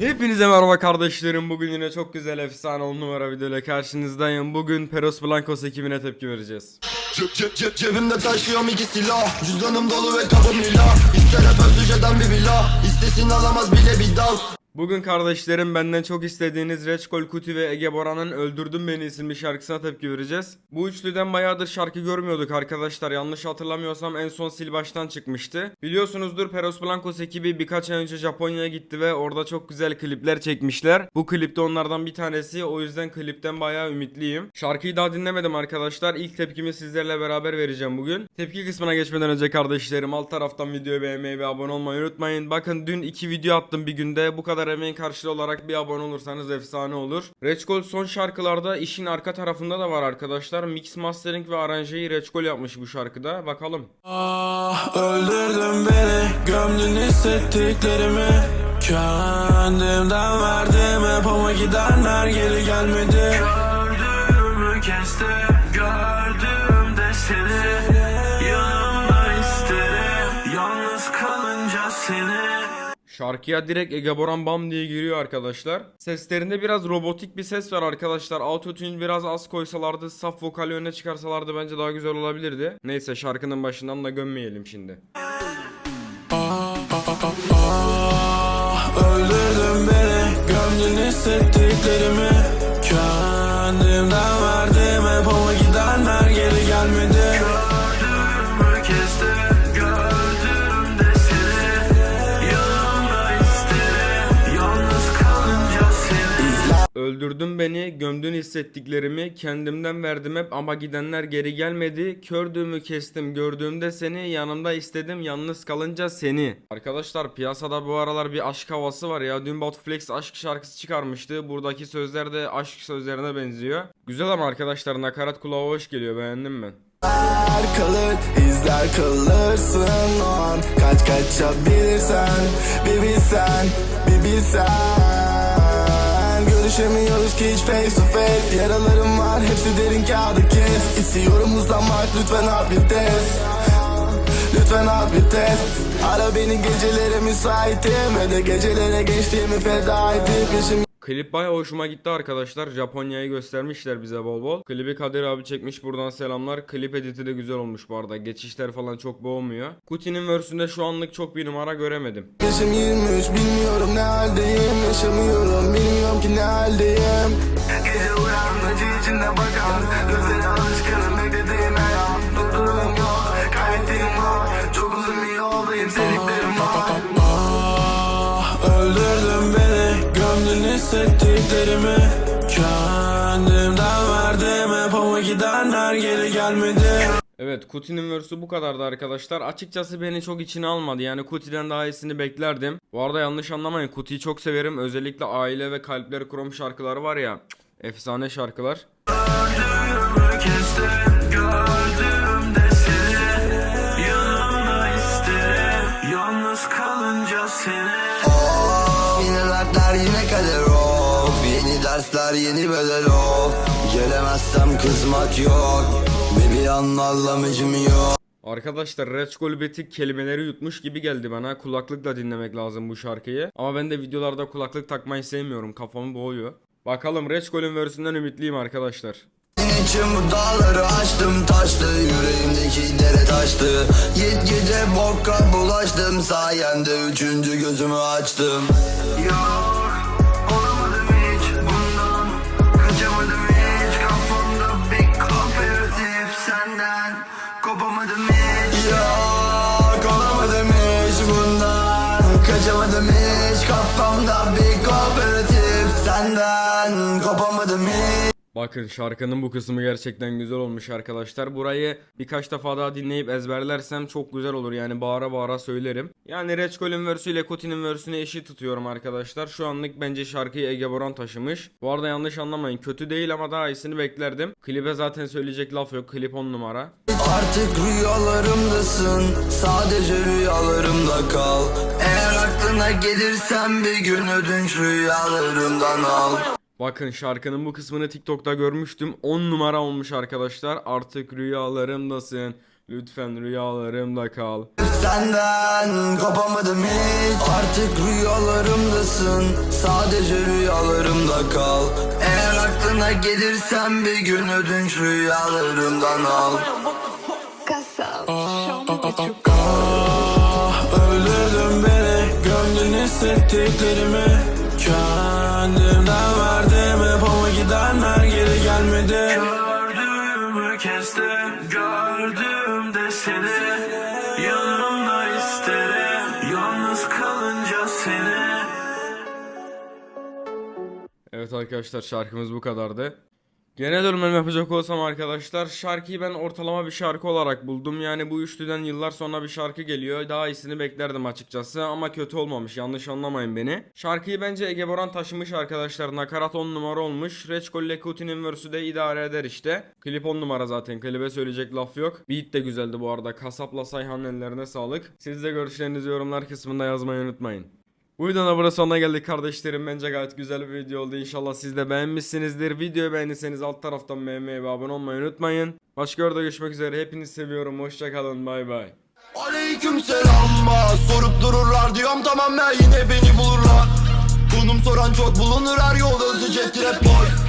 Hepinize merhaba kardeşlerim. Bugün yine çok güzel efsane 10 numara videoyla karşınızdayım. Bugün Peros Blancos ekibine tepki vereceğiz. Cep cep cep cebimde taşıyorum iki silah Cüzdanım dolu ve kabım lila İster hep bir villa İstesin alamaz bile bir dal Bugün kardeşlerim benden çok istediğiniz Reçkol Kuti ve Ege Boran'ın Öldürdün Beni isimli şarkısına tepki vereceğiz. Bu üçlüden bayağıdır şarkı görmüyorduk arkadaşlar. Yanlış hatırlamıyorsam en son sil baştan çıkmıştı. Biliyorsunuzdur Peros Blancos ekibi birkaç ay önce Japonya'ya gitti ve orada çok güzel klipler çekmişler. Bu klipte onlardan bir tanesi o yüzden klipten bayağı ümitliyim. Şarkıyı daha dinlemedim arkadaşlar. İlk tepkimi sizlerle beraber vereceğim bugün. Tepki kısmına geçmeden önce kardeşlerim alt taraftan videoyu beğenmeyi ve abone olmayı unutmayın. Bakın dün iki video attım bir günde. Bu kadar emeğin karşılığı olarak bir abone olursanız efsane olur. Reçkol son şarkılarda işin arka tarafında da var arkadaşlar. Mix mastering ve aranjeyi Reçkol yapmış bu şarkıda. Bakalım. Ah öldürdün beni Gömdün hissettiklerimi Kendimden verdim hep ama gidenler geri gelmedi Gördüğümü kestim Gördüğümde seni Yanımda isterim Yalnız kalınca seni Şarkıya direkt Ege Boran Bam diye giriyor arkadaşlar. Seslerinde biraz robotik bir ses var arkadaşlar. Autotune biraz az koysalardı, saf vokali öne çıkarsalardı bence daha güzel olabilirdi. Neyse şarkının başından da gömmeyelim şimdi. Öldürdün beni Gömdün hissettiklerimi Kendimden verdim hep ama gidenler geri gelmedi Öldürdün beni, gömdün hissettiklerimi, kendimden verdim hep ama gidenler geri gelmedi. Kördüğümü kestim, gördüğümde seni, yanımda istedim, yalnız kalınca seni. Arkadaşlar piyasada bu aralar bir aşk havası var ya. Dün Batuflex aşk şarkısı çıkarmıştı. Buradaki sözler de aşk sözlerine benziyor. Güzel ama arkadaşlar nakarat kulağa hoş geliyor, beğendim ben. Kalır, izler kalırsın o an Kaç kaçabilirsen, bir bilsen, bir bilsen Görüşemiyoruz ki hiç face to face. Yaralarım var, hepsi derin kağıdı kes. İstiyorum hızlanmak, lütfen at bir test. Lütfen at bir test. Ara beni gecelere müsaitim. Ve de gecelere geçtiğimi feda edip yaşım Klip baya hoşuma gitti arkadaşlar. Japonya'yı göstermişler bize bol bol. Klibi Kadir abi çekmiş buradan selamlar. Klip editi de güzel olmuş bu arada. Geçişler falan çok boğmuyor. Kuti'nin versünde şu anlık çok bir numara göremedim. Yaşım 23 bilmiyorum ne haldeyim Yaşamıyorum bilmiyorum ki ne haldeyim Gece uyanınca içinde bakan Gözleri alışkınım beklediğim her an Durdurum yok kaybettiğim var Çok uzun bir yoldayım sevdiklerim var Ah öldürdün beni Gömdün hissettiklerimi Kendimden verdim hep ama gidenler geri gelmedi Evet Kuti'nin versi bu kadardı arkadaşlar. Açıkçası beni çok içine almadı. Yani Kuti'den daha iyisini beklerdim. Bu arada yanlış anlamayın. Kuti'yi çok severim. Özellikle aile ve kalpleri krom şarkıları var ya. Efsane şarkılar. Yeni bedel of Gelemezsem kızmak yok Baby anlamacım yok Arkadaşlar Red Skull Betik kelimeleri yutmuş gibi geldi bana. Kulaklıkla dinlemek lazım bu şarkıyı. Ama ben de videolarda kulaklık takmayı sevmiyorum. Kafamı boğuyor. Bakalım Red Skull'ün versinden ümitliyim arkadaşlar. Senin için bu dağları açtım taştı Yüreğimdeki dere taştı Yet gece bokka bulaştım Sayende üçüncü gözümü açtım Yok Kopamadım hiç Yok. Olamadım hiç bundan. Kaçamadım hiç kafamda bir Bakın şarkının bu kısmı gerçekten güzel olmuş arkadaşlar. Burayı birkaç defa daha dinleyip ezberlersem çok güzel olur. Yani bağıra bağıra söylerim. Yani Red Skull'ün versiyle Koti'nin versini eşit tutuyorum arkadaşlar. Şu anlık bence şarkıyı Ege Boran taşımış. Bu arada yanlış anlamayın. Kötü değil ama daha iyisini beklerdim. Klibe zaten söyleyecek laf yok. Klip 10 numara. Artık rüyalarımdasın Sadece rüyalarımda kal Eğer aklına gelirsen bir gün ödünç rüyalarımdan al Bakın şarkının bu kısmını TikTok'ta görmüştüm. 10 numara olmuş arkadaşlar. Artık rüyalarımdasın. Lütfen rüyalarımda kal. Senden kopamadım hiç Artık rüyalarımdasın Sadece rüyalarımda kal Eğer aklına gelirsen bir gün ödünç rüyalarımdan al you got. Ah öldürdün beni Gömdün hissettiklerimi Kendimden verdim Evet arkadaşlar şarkımız bu kadardı. Genel yorumlarımı yapacak olsam arkadaşlar şarkıyı ben ortalama bir şarkı olarak buldum. Yani bu üçlüden yıllar sonra bir şarkı geliyor. Daha iyisini beklerdim açıkçası ama kötü olmamış yanlış anlamayın beni. Şarkıyı bence Ege Boran taşımış arkadaşlar. Nakarat 10 numara olmuş. Reçkol ile Kuti'nin verse'ü de idare eder işte. Klip 10 numara zaten. Klibe söyleyecek laf yok. Beat de güzeldi bu arada. Kasapla Sayhan'ın ellerine sağlık. Siz de görüşlerinizi yorumlar kısmında yazmayı unutmayın. Bu videonun burada sonuna geldik kardeşlerim. Bence gayet güzel bir video oldu. İnşallah siz de beğenmişsinizdir. Videoyu beğendiyseniz alt taraftan beğenmeyi ve abone olmayı unutmayın. Başka videoda görüşmek üzere. Hepinizi seviyorum. Hoşçakalın. Bay bay. Aleyküm selam Sorup dururlar diyorum tamam ya yine beni bulurlar Konum soran çok bulunur her yol hızlı jet trap boy